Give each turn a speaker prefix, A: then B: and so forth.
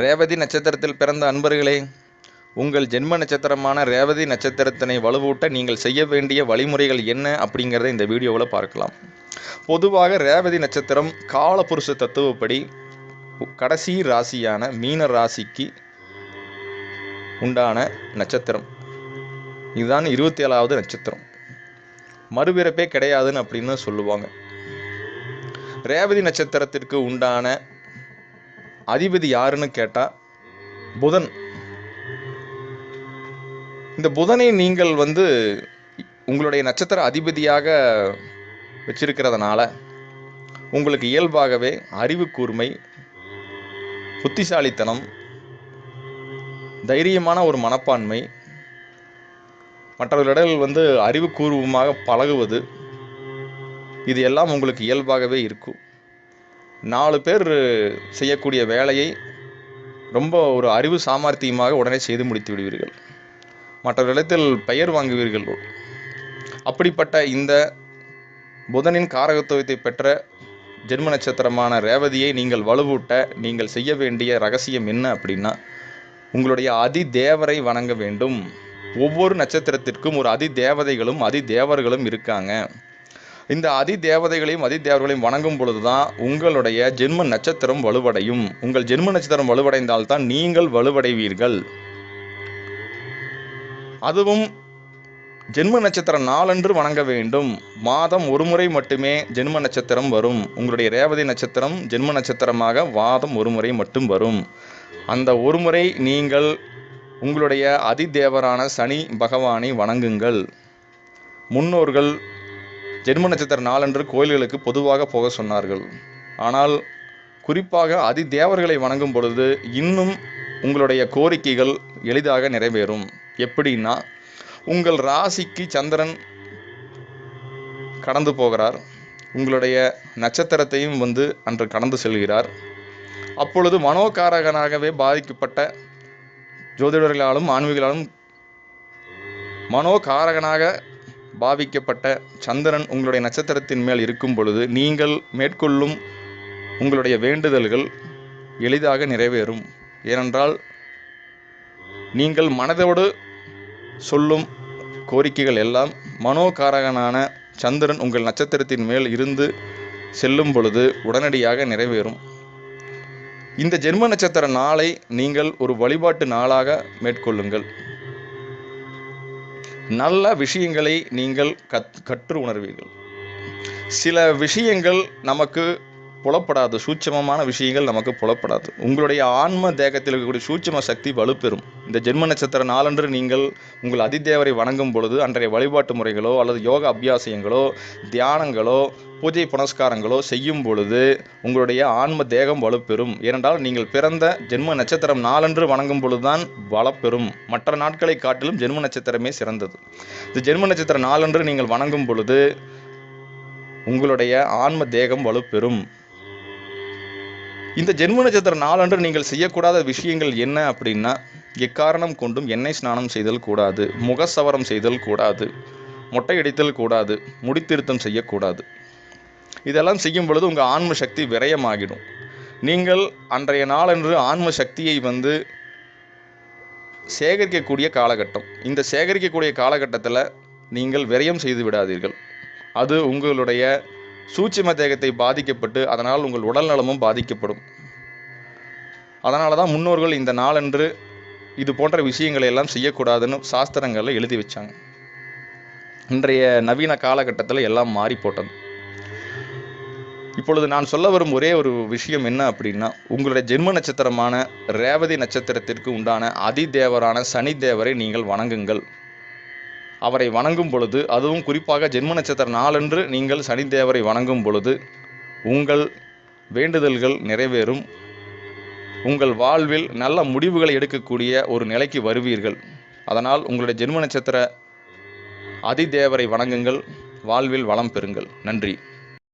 A: ரேவதி நட்சத்திரத்தில் பிறந்த அன்பர்களே உங்கள் ஜென்ம நட்சத்திரமான ரேவதி நட்சத்திரத்தினை வலுவூட்ட நீங்கள் செய்ய வேண்டிய வழிமுறைகள் என்ன அப்படிங்கிறத இந்த வீடியோவில் பார்க்கலாம். பொதுவாக ரேவதி நட்சத்திரம் காலபுருஷ தத்துவப்படி கடைசி ராசியான மீன ராசிக்கு உண்டான நட்சத்திரம். இதுதான் இருபத்தி ஏழாவது நட்சத்திரம். மறுபிறப்பே கிடையாதுன்னு அப்படின்னு சொல்லுவாங்க. ரேவதி நட்சத்திரத்திற்கு உண்டான அதிபதி யாருன்னு கேட்டால் புதன். இந்த புதனை நீங்கள் வந்து உங்களுடைய நட்சத்திர அதிபதியாக வச்சிருக்கிறதுனால உங்களுக்கு இயல்பாகவே அறிவு கூர்மை புத்திசாலித்தனம் தைரியமான ஒரு மனப்பான்மை மற்றவர்களிடம் வந்து அறிவுக்கூர்வமாக பழகுவது இது எல்லாம் உங்களுக்கு இயல்பாகவே இருக்கும். நாலு பேர் செய்யக்கூடிய வேலையை ரொம்ப ஒரு அறிவு சாமர்த்தியமாக உடனே செய்து முடித்து விடுவீர்கள். மற்றவர்களிடத்தில் பெயர் வாங்குவீர்கள். அப்படிப்பட்ட இந்த புதனின் காரகத்துவத்தை பெற்ற ஜென்ம நட்சத்திரமான ரேவதியை நீங்கள் வலுவூட்ட நீங்கள் செய்ய வேண்டிய ரகசியம் என்ன அப்படின்னா உங்களுடைய அதி தேவரை வணங்க வேண்டும். ஒவ்வொரு நட்சத்திரத்திற்கும் ஒரு அதி தேவதைகளும் அதி தேவர்களும் இருக்காங்க. இந்த அதி தேவதைகளையும் அதி தேவர்களையும் வணங்கும் பொழுது தான் உங்களுடைய ஜென்ம நட்சத்திரம் வலுவடையும். உங்கள் ஜென்ம நட்சத்திரம் வலுவடைந்தால் தான் நீங்கள் வலுவடைவீர்கள். அதுவும் ஜென்ம நட்சத்திரம் நாளன்று வணங்க வேண்டும். மாதம் ஒரு முறை மட்டுமே ஜென்ம நட்சத்திரம் வரும். உங்களுடைய ரேவதி நட்சத்திரம் ஜென்ம நட்சத்திரமாக வாதம் ஒரு முறை மட்டும் வரும். அந்த ஒரு முறை நீங்கள் உங்களுடைய அதிதேவரான சனி பகவானை வணங்குங்கள். முன்னோர்கள் ஜென்ம நட்சத்திர நாளன்று கோயில்களுக்கு பொதுவாக போக சொன்னார்கள். ஆனால் குறிப்பாக அதிதேவர்களை வணங்கும் பொழுது இன்னும் உங்களுடைய கோரிக்கைகள் எளிதாக நிறைவேறும். எப்படின்னா உங்கள் ராசிக்கு சந்திரன் கடந்து போகிறார். உங்களுடைய நட்சத்திரத்தையும் வந்து அன்று கடந்து செல்கிறார். அப்பொழுது மனோகாரகனாகவே பாதிக்கப்பட்ட ஜோதிடர்களாலும் ஆன்மீகளாலும் மனோகாரகனாக பாவிக்கப்பட்ட சந்திரன் உங்களுடைய நட்சத்திரத்தின் மேல் இருக்கும் பொழுது நீங்கள் மேற்கொள்ளும் உங்களுடைய வேண்டுதல்கள் எளிதாக நிறைவேறும். ஏனென்றால் நீங்கள் மனதோடு சொல்லும் கோரிக்கைகள் எல்லாம் மனோகாரகனான சந்திரன் உங்கள் நட்சத்திரத்தின் மேல் இருந்து செல்லும் பொழுது உடனடியாக நிறைவேறும். இந்த ஜென்ம நட்சத்திர நாளை நீங்கள் ஒரு வழிபாட்டு நாளாக மேற்கொள்ளுங்கள். நல்ல விஷயங்களை நீங்கள் கத் கற்று உணர்வீர்கள். சில விஷயங்கள் நமக்கு புலப்படாது சூட்சமமான விஷயங்கள் நமக்கு புலப்படாது. உங்களுடைய ஆன்ம தேகத்தில் இருக்கக்கூடிய சூட்சம சக்தி வலுப்பெறும். இந்த ஜென்ம நட்சத்திர நாளன்று நீங்கள் உங்கள் அதிதேவரை வணங்கும் பொழுது அன்றைய வழிபாட்டு முறைகளோ அல்லது யோக அபியாசியங்களோ தியானங்களோ பூஜை புனஸ்காரங்களோ செய்யும் பொழுது உங்களுடைய ஆன்ம தேகம் வலுப்பெறும். ஏனென்றால் நீங்கள் பிறந்த ஜென்ம நட்சத்திரம் நாளன்று வணங்கும் பொழுதுதான் வளப்பெறும். மற்ற நாட்களை காட்டிலும் ஜென்ம நட்சத்திரமே சிறந்தது. இந்த ஜென்ம நட்சத்திர நாளன்று நீங்கள் வணங்கும் பொழுது உங்களுடைய ஆன்ம தேகம் வலுப்பெறும். இந்த ஜென்ம நட்சத்திர நாளன்று நீங்கள் செய்யக்கூடாத விஷயங்கள் என்ன அப்படின்னா எக்காரணம் கொண்டும் எண்ணெய் ஸ்நானம் செய்தல் கூடாது முகசவரம் செய்தல் கூடாது மொட்டையடித்தல் கூடாது முடித்திருத்தம் செய்யக்கூடாது. இதெல்லாம் செய்யும் பொழுது உங்கள் ஆன்ம சக்தி விரயமாகிடும். நீங்கள் அன்றைய நாளன்று ஆன்ம சக்தியை வந்து சேகரிக்கக்கூடிய காலகட்டம். இந்த சேகரிக்கக்கூடிய காலகட்டத்தில் நீங்கள் விரயம் செய்து விடாதீர்கள். அது உங்களுடைய சூட்சிம தேகத்தை பாதிக்கப்பட்டு அதனால் உங்கள் உடல் நலமும் பாதிக்கப்படும். அதனால தான் முன்னோர்கள் இந்த நாளன்று இது போன்ற விஷயங்களை எல்லாம் செய்யக்கூடாதுன்னு சாஸ்திரங்களில் எழுதி வச்சாங்க. இன்றைய நவீன காலகட்டத்தில் எல்லாம் மாறி போட்டது. இப்பொழுது நான் சொல்ல வரும் ஒரே ஒரு விஷயம் என்ன அப்படின்னா உங்களுடைய ஜென்ம நட்சத்திரமான ரேவதி நட்சத்திரத்திற்கு உண்டான அதிதேவரான சனி தேவரை நீங்கள் வணங்குங்கள். அவரை வணங்கும் பொழுது அதுவும் குறிப்பாக ஜென்ம நட்சத்திர நாளன்று நீங்கள் சனி தேவரை வணங்கும் பொழுது உங்கள் வேண்டுதல்கள் நிறைவேறும். உங்கள் வாழ்வில் நல்ல முடிவுகளை எடுக்கக்கூடிய ஒரு நிலைக்கு வருவீர்கள். அதனால் உங்களுடைய ஜென்ம நட்சத்திர அதிதேவரை வணங்குங்கள். வாழ்வில் வளம் பெறுங்கள். நன்றி.